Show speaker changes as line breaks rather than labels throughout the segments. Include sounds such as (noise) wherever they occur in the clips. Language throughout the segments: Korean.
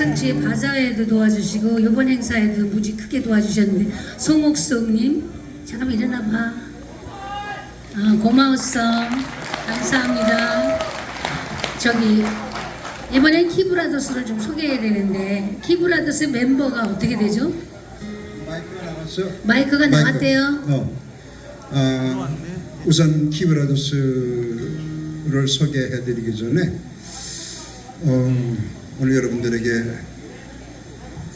제 바자회도 도와주시고 이번 행사에도 무지 크게 도와주셨는데 송옥숙님 잠깐 일어나 봐. 아, 고마웠어. 감사합니다. 저기 이번엔 키브라더스를 좀 소개해야 되는데 키브라더스 멤버가 어떻게 되죠?
마이크가 나왔어?
마이크가
마이크.
나왔대요.
어. 아, 우선 키브라더스를 소개해드리기 전에 어, 오늘 여러분들에게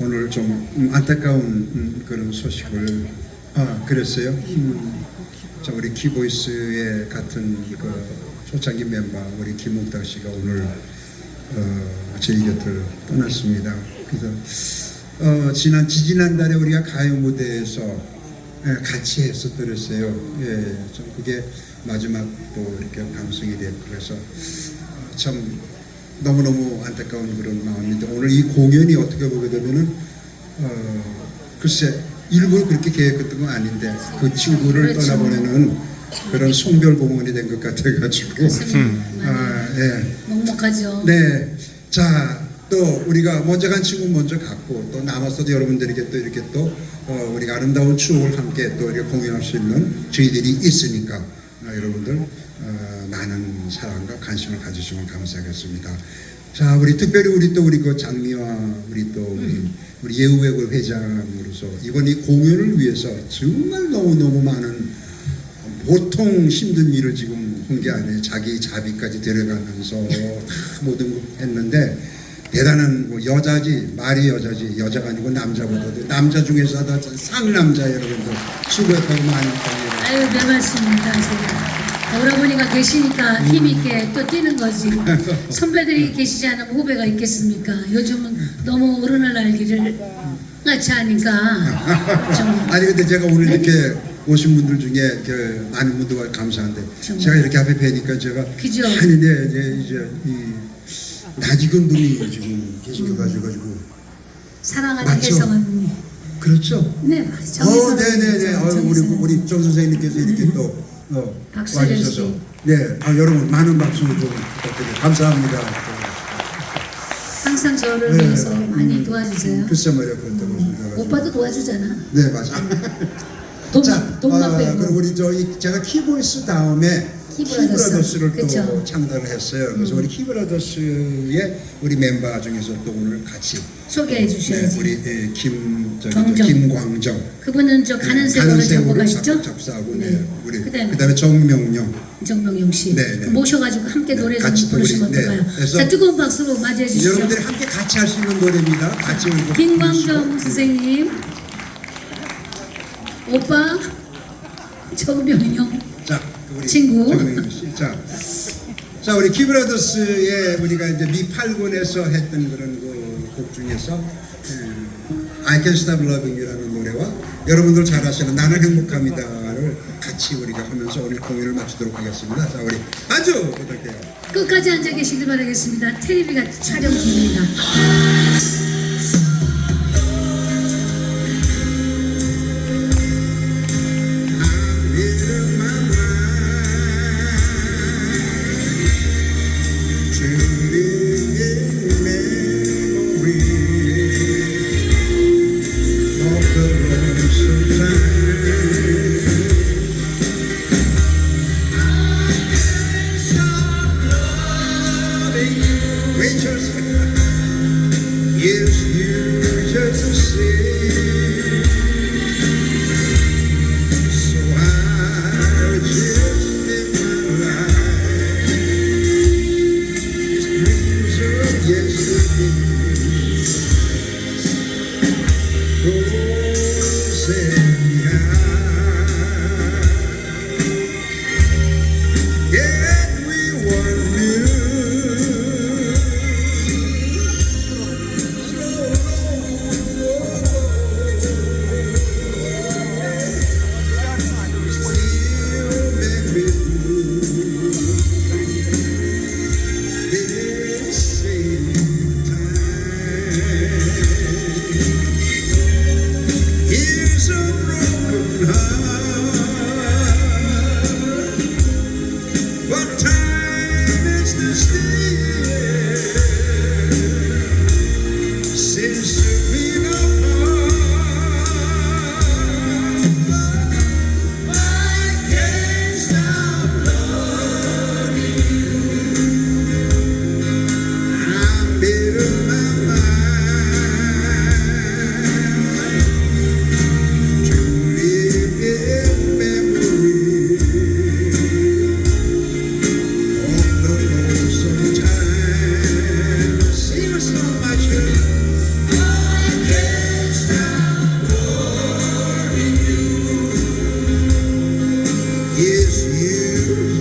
오늘 좀 음, 안타까운 음, 그런 소식을 아 그랬어요. 음, 자 우리 키보이스의 같은 그 초창기 멤버 우리 김옥탁 씨가 오늘 어, 저희 곁을 떠났습니다. 그래서 어, 지난 지지난달에 우리가 가요 무대에서 예, 같이 했었더랬어요. 예, 좀 그게 마지막 또 이렇게 방송이 됐고 그래서 어, 참 너무 너무 안타까운 그런 마음인데 오늘 이 공연이 어떻게 보게 되면은 어, 글쎄 일부러 그렇게 계획했던 건 아닌데 그 친구를
그렇죠.
떠나보내는 그런 송별 공원이 된 것 같아가지고. 아, 예.
먹먹하죠.
네. 자, 또 우리가 먼저 간 친구 먼저 갔고 또 남았어도 여러분들에게 또 이렇게 또 어, 우리가 아름다운 추억을 함께 또 이렇게 공유할 수 있는 저희들이 있으니까 어, 여러분들 어, 많은 사랑과 관심을 가주시면 감사하겠습니다. 자, 우리 특별히 우리 또 우리 그 장미와 우리 또 우리, 우리 예우외고 회장으로서 이번 이 공연을 위해서 정말 너무 너무 많은 보통 힘든 일을 지금 한 게 아니에요. 자기 자비까지 데려가면서 다 (laughs) 모든 걸 했는데 대단한 뭐 여자지 말이 여자지 여자가 아니고 남자보다도 남자 중에서 다 상남자 여러분들 수고했다고 많이 합니다.
아유, 별 말씀입니다. 오라버니가 계시니까 힘 있게 또 뛰는 거지. 선배들이 계시지 않으면 후배가 있겠습니까? 요즘은 너무 어른을 알기를 같이 하니까 좀 (laughs)
아니 근데 제가 오늘 이렇게 오신 분들 중에 그 많은 분들과 감사한데
정말.
제가 이렇게 앞에 뵈니까 제가
그죠?
아니 네 이제 이제 이 나지근 분이 지금 계셔가지고
사랑하는
맞죠?
혜성은
그렇죠.
네,
어,
정혜성
네네네. 어, 우리 우리 정 선생님께서 이렇게 또 어,
음. 박수현 씨.
네, 아, 여러분 많은 박수 좀 부탁드립니다. 감사합니다.
항상 저를
네.
위해서 많이 도와주세요.
글쎄 말이야 그렇다고 생각하시고.
오빠도 도와주잖아.
네 맞아. (laughs)
돈,
자,
돈만
아,
빼고.
그리고 우리 저희 제가 키보이스 다음에
키브라더스.
키브라더스를 또
그쵸. 음.
창단을 했어요. 그래서 우리 키브라더스의 우리 멤버 중에서 또 오늘 같이
소개해
네,
주셔야지.
우리 예, 김 저기
정정.
김광정
그분은 저 가는
네,
세월을
세월을
접어가시죠?
작- 작사하고
네.
네. 우리
그다음에
그다음에 정명용
정명용 씨
네, 네.
모셔가지고 함께
네,
노래 좀
같이 또
부르시면
네.
어떨까요?
그래서
자 뜨거운 박수로 맞이해 주시죠.
여러분들이 함께 같이 할 수 있는 노래입니다. 같이 우리
김광정 선생님, 오빠 정명용
자, 우리
친구.
정명용 씨. 자, 자 우리 키브라더스의 우리가 이제 미8군에서 했던 그런 그 곡 중에서 음, I Can Stop Loving You라는 노래와 여러분들 잘 아시는 나는 행복합니다를 같이 우리가 하면서 오늘 공연을 마치도록 하겠습니다. 자, 우리 아주 부탁해요.
끝까지 앉아 계시길 바라겠습니다. 테레비가 촬영 중입니다.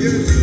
Deus.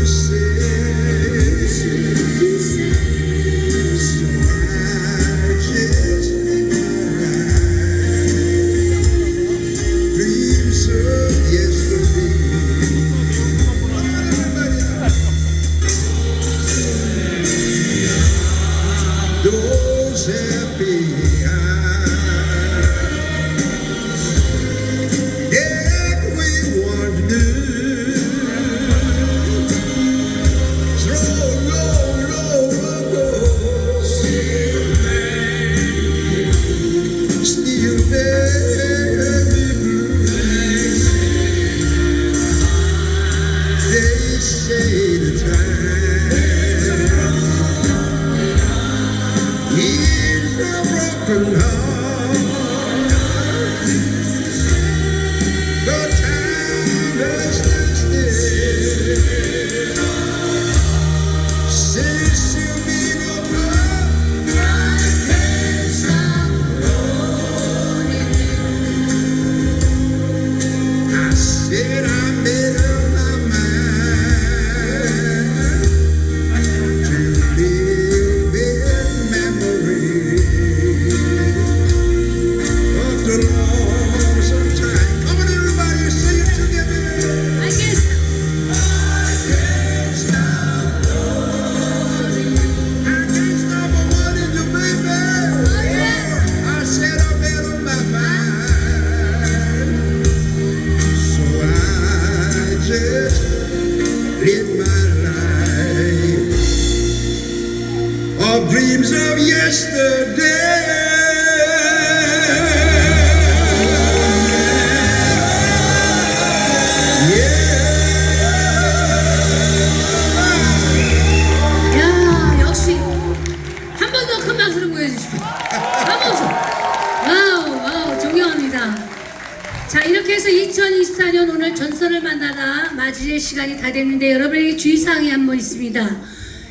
이렇게 해서 2024년 오늘 전설을 만나다 맞이할 시간이 다 됐는데 여러분에게 주의사항이 한 번 있습니다.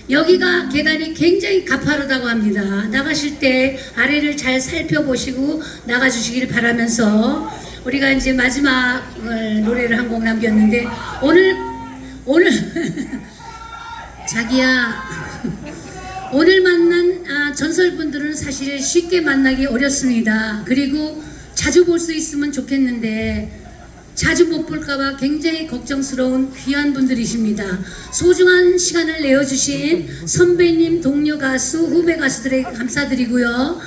여기가 계단이 굉장히 가파르다고 합니다. 나가실 때 아래를 잘 살펴보시고 나가주시길 바라면서 우리가 이제 마지막 어, 노래를 한 곡 남겼는데 오늘 오늘 (laughs) 자기야 오늘 만난 아, 전설분들은 사실 쉽게 만나기 어렵습니다. 그리고 자주 볼 수 있으면 좋겠는데 자주 못 볼까봐 굉장히 걱정스러운 귀한 분들이십니다. 소중한 시간을 내어주신 선배님, 동료 가수, 후배 가수들에게 감사드리고요.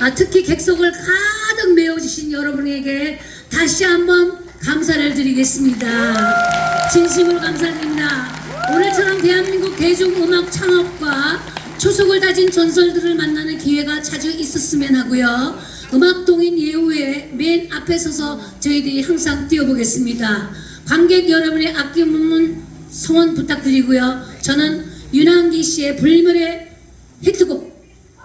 아, 특히 객석을 가득 메워주신 여러분에게 다시 한번 감사를 드리겠습니다. 진심으로 감사드립니다. 오늘처럼 대한민국 대중음악 창업과 초석을 다진 전설들을 만나는 기회가 자주 있었으면 하고요. 음악동인 예우의 맨 앞에 서서 저희들이 항상 뛰어보겠습니다. 관객 여러분의 아낌없는 성원 부탁드리고요. 저는 윤한기 씨의 불멸의 히트곡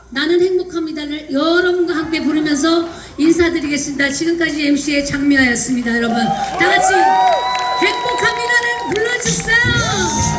나는 행복합니다를 여러분과 함께 부르면서 인사드리겠습니다. 지금까지 MC의 장미아였습니다. 여러분 다 같이 행복합니다를 불러주세요.